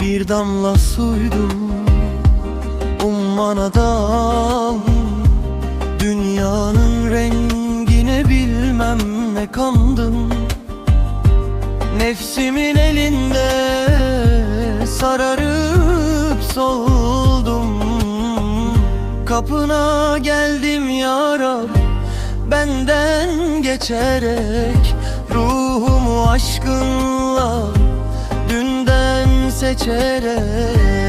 Bir damla suydum Ummana dal Dünyanın rengine bilmem ne kandım Nefsimin elinde sararıp soldum. Kapına geldim ya Rab Benden geçerek Ruhumu aşkınla Dünden seçerek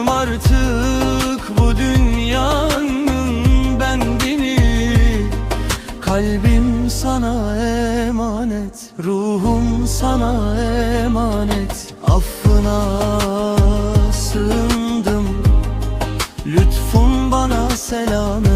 Kırdım artık bu dünyanın bendini. Kalbim sana emanet Ruhum sana emanet. Affına sığındım. Lütfun bana selamet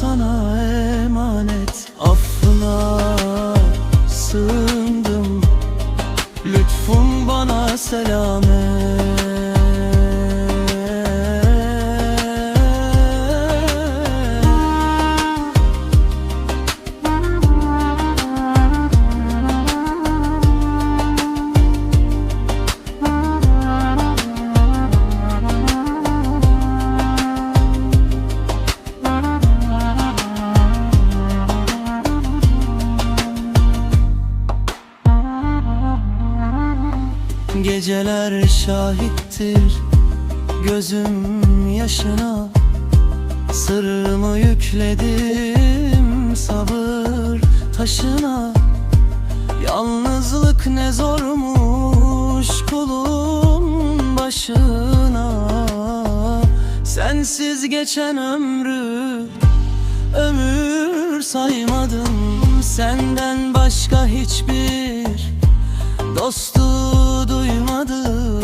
sana emanet Geceler şahittir. Gözüm yaşına Sırrımı yükledim. Sabır taşına Yalnızlık ne zormuş kulun başına. Sensiz geçen ömrü Ömür saymadım. Senden başka hiçbir Dostu duymadım.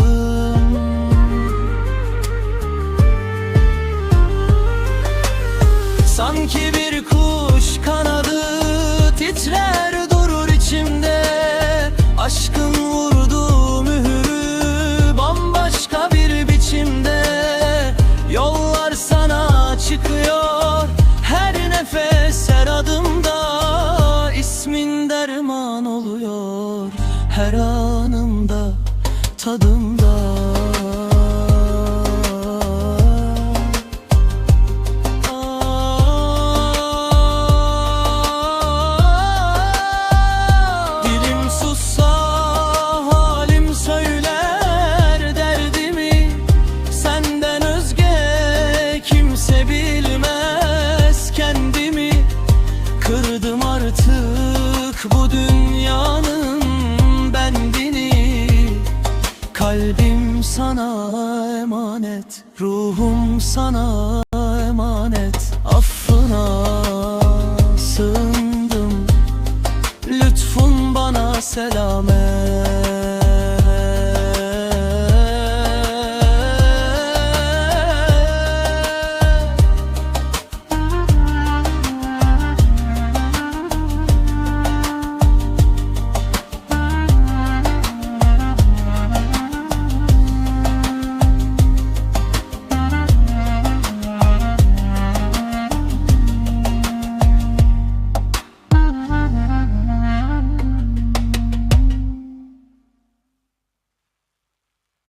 Sanki bir kuş kanadı titrer tadımda Kalbim sana emanet Ruhum sana emanet. Affına sığındım Lütfun bana selamet